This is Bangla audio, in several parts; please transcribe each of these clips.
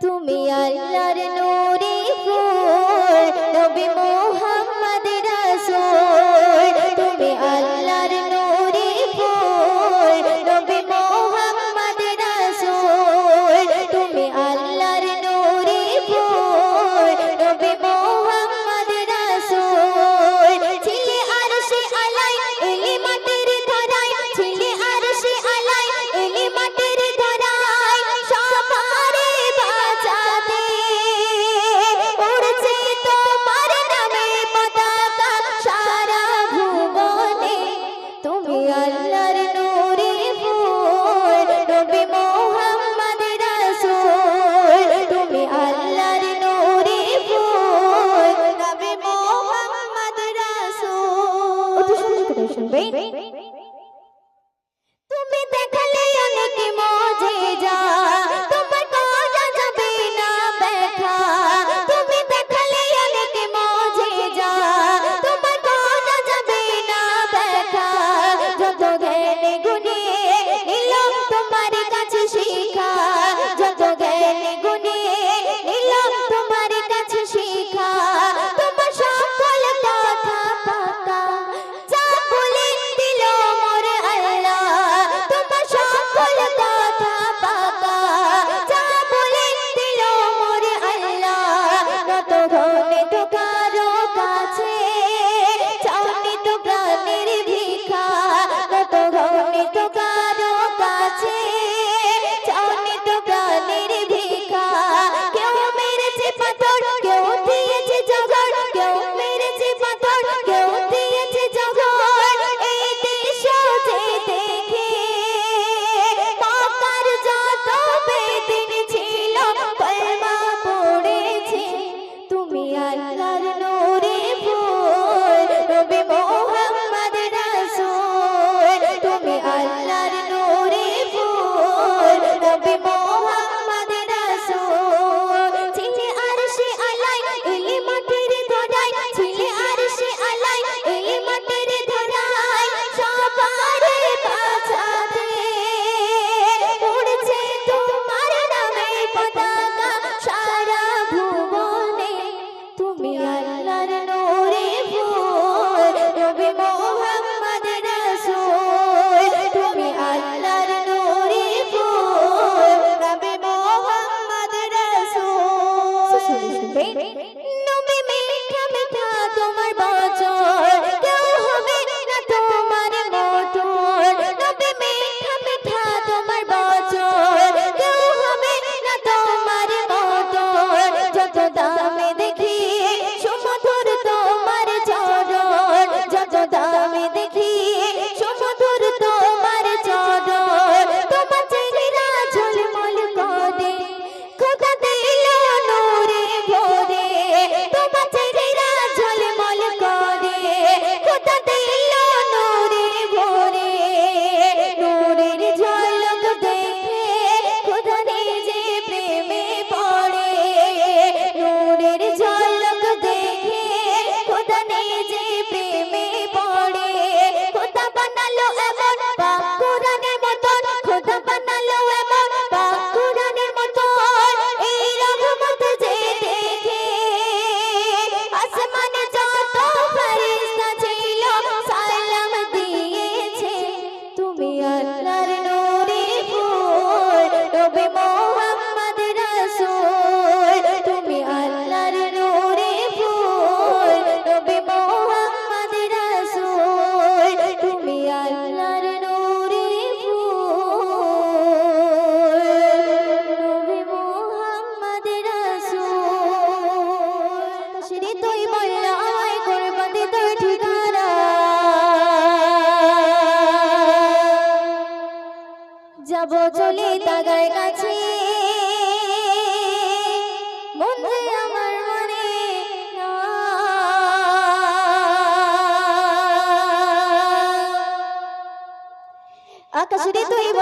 তুমি আল্লাহর নূরে ফুল নবী মোহাম্মদ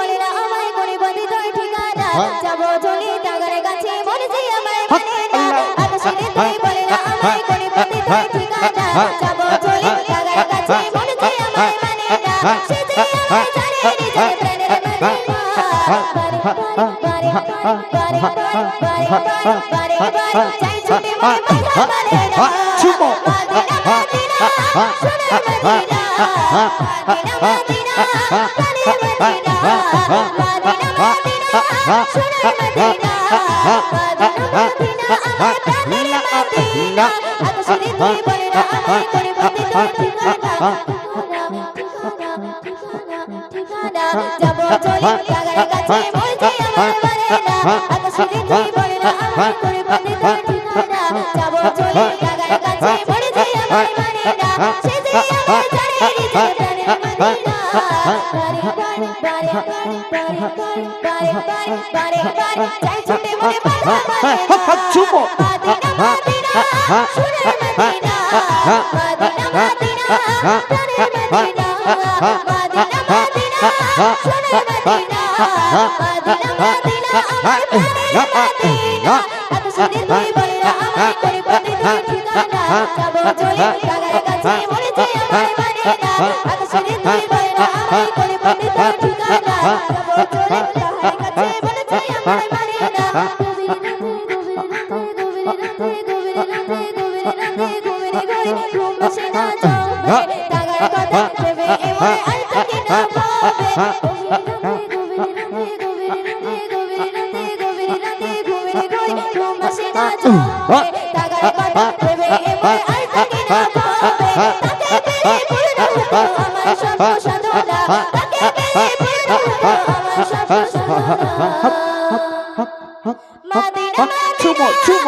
বলে না আমায় করে বলি তোর ঠিকানা হ্যাঁ। যাব চলি টাকার কাছে বলেছি হ্যাঁ। হ্যাঁ। আমায় বলে না আর শুনে তুই বলে না আমায় করে বলি তোর ঠিকানা। যাব চলি টাকার কাছে বলেছি আমায় বলে না সে যে আমায় জানে নিজের প্রাণের Chumo. Ha ha ha ha ha ha ha ha ha ha ha ha ha ha ha ha ha ha ha যাব চলে লাগার কাছে বলছি আমার পারে না আকাশে তুই বলে না আমার করে পারে না ঠিকানা যাব চলে লাগার কাছে বলছি চুপো Ha ha ha ha ময়না আকাশে তুই ময়না আমায় করে মনে তোর ঠিকানা যাব চলে তাহার কাছে বলে চাই আমার পারে না Oh,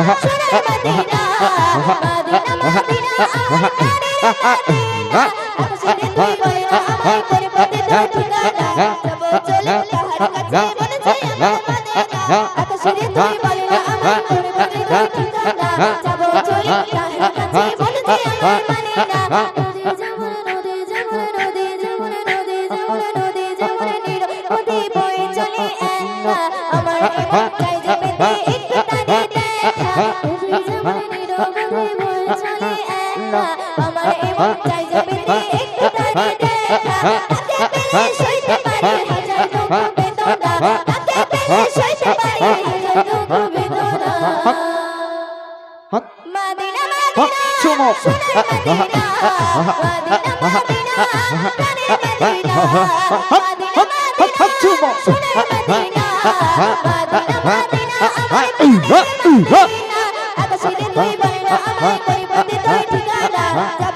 Ah, ah, ah, ah, Ha ha ha ha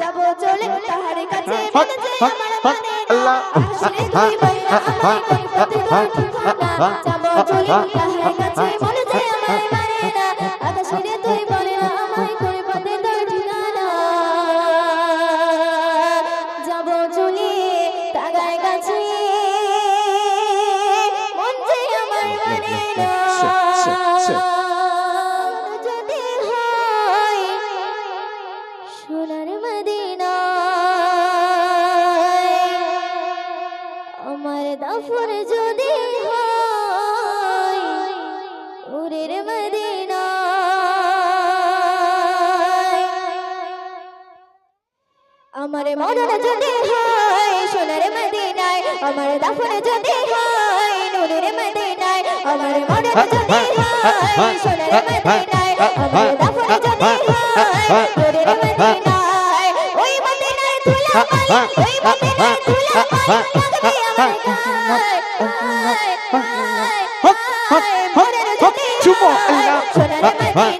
যাব চলে তাহার কাছে আল্লাহ মরণ যদি হয় সোনার মদিনায় আমার দাফন যদি হয় নুরের মদিনায় আমার মরণ যদি হয় সোনার মদিনায় আমার দাফন যদি হয় নুরের মদিনায় ওই মদিনায় ধুলা মালা ওই মদিনায় ধুলা মালা হক হক হক হক চুপ সোনার মদিনায়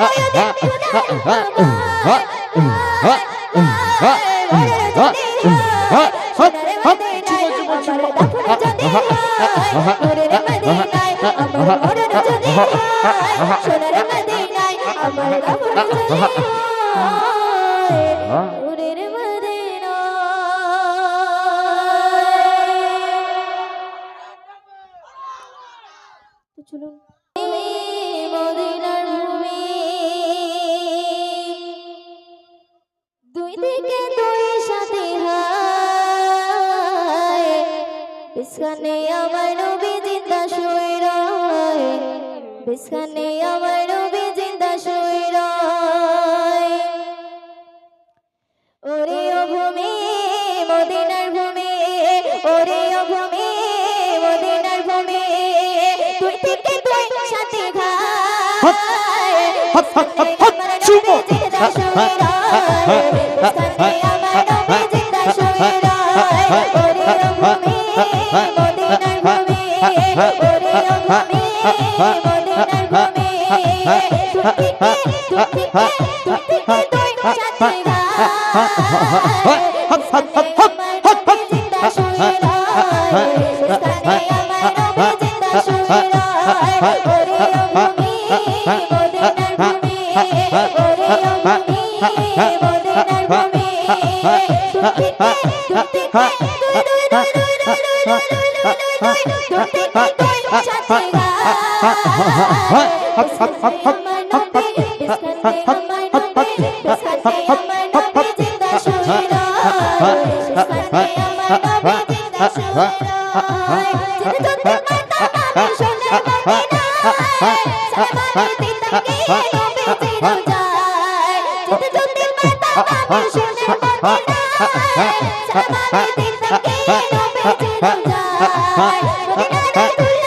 আমার বিছানে আমার নবী জিন্দা শুয়ে রয়। বিছানে আমার নবী জিন্দা শুয়ে রয়। ওরে ও ভূমি মদিনার ভূমি ওরে ও ভূমি মদিনার ভূমি তুই থেকে তুই সাথে ঘাই। আমার নবী জিন্দা শুয়ে রয়। বিছানে আমার নবী জিন্দা শুয়ে রয়। Ha! Ha ha ha ha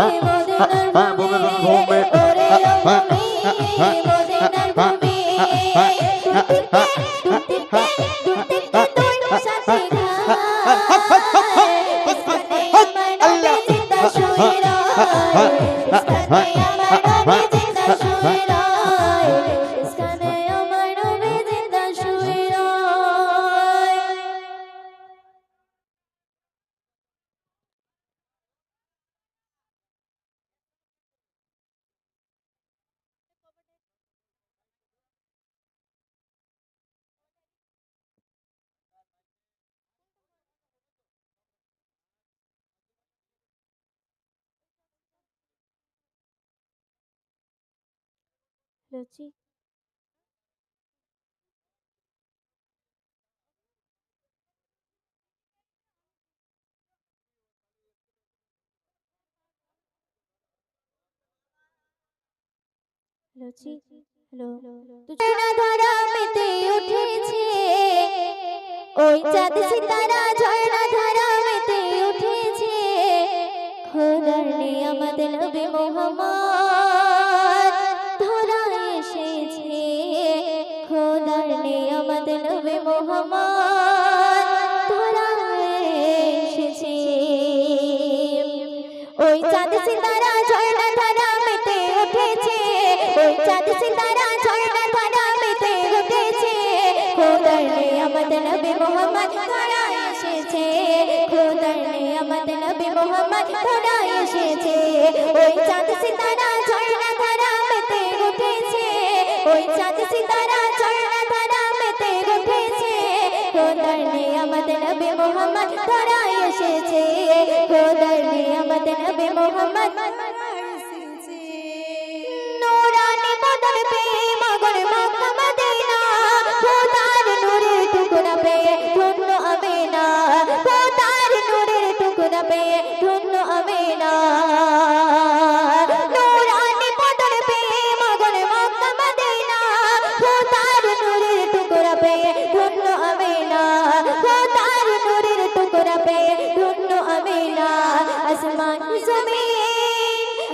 Bye. লুচি নিয়ামত নবী মোহাম্মদ নবী ধরা এসেছে। ওই চাঁদ সিতারা ঝর্ণা ধারা মেতে উঠেছে। ওই চাঁদ সিতারা ঝর্ণা ধারা মেতে উঠেছে। খোদার নিয়ামত নবী মোহাম্মদ ধরা এসেছে। খোদার নিয়ামত নবী মোহাম্মদ ধরা এসেছে। ওই চাঁদ সিতারা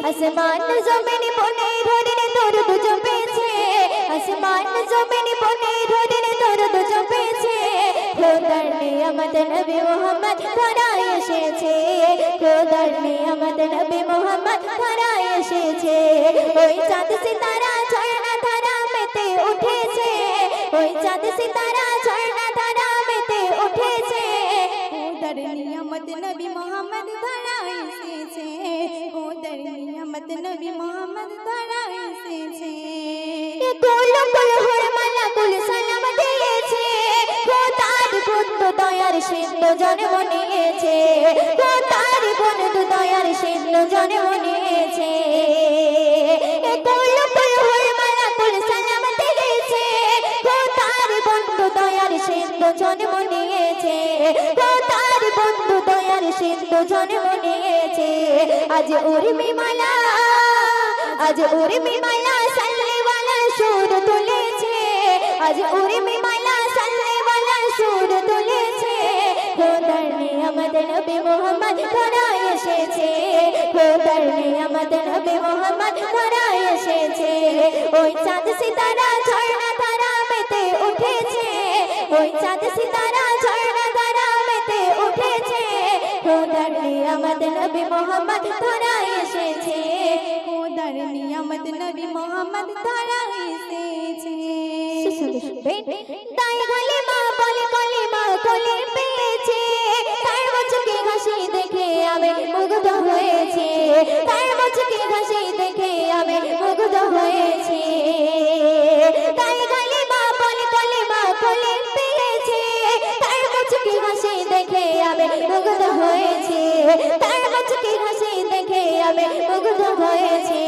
আসমান জমিন বনে ধরে তোর দুজ পেছে আসমান জমিন বনে ধরে তোর দুজ পেছে খোদার নিয়ামত নবী মোহাম্মদ ধরা এসেছে, খোদার নিয়ামত নবী মোহাম্মদ ধরা এসেছে। ওই চাঁদ সিতারা ঝর্ণা ধারা মেতে উঠেছে, ওই চাঁদ সিতারা ঝর্ণা ধারা মেতে উঠেছে। খোদার নিয়ামত নবী মোহাম্মদ ধরা এসেছে। নবী মোহাম্মদ ধরা এসেছে কুল কুল হরমালা কুল সালাম দিয়েছে খোদার বন্ধু দয়ার সিন্ধু জন্ম নিয়েছে খোদার বন্ধু দয়ার সিন্ধু জন্ম নিয়েছে কুল কুল হরমালা কুল সালাম দিয়েছে বন্ধু দয়ার সিন্ধু জন্ম নিয়েছে খোদার বন্ধু সিন্ধু জন্ম নিয়েছে। আজ উর্মি মালা, আজ উর্মি মালা সাল্লেওয়ালা সুর তুলেছে। আজ উর্মি মালা সাল্লেওয়ালা সুর তুলেছে। খোদার নিয়ামত নবী মোহাম্মদ ধরা এসেছে। খোদার নিয়ামত নবী মোহাম্মদ ধরা এসেছে। ওই চাঁদ সিতারা ঝর্ণা তারা মেতে উঠেছে। ওই চাঁদ সিতারা ঝর্ণা নবী মোহাম্মদ ধরা এসেছে। খোদার নিয়ামত নবী মোহাম্মদ ধরা এসেছে। তাই গলে মা বলে কলে মা কলে পেয়েছে। তার মুচকে হাসি দেখে আমি মুগ্ধ হয়েছে। তার মুচকে হাসি দেখে আমি মুগ্ধ হয়েছে। মুগ্ধ হয়েছে। তার মুচকে হাসি দেখে আমি মুগ্ধ হয়েছে।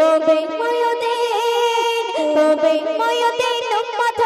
কবে ময়দিন কবে ময়দিন উম্মত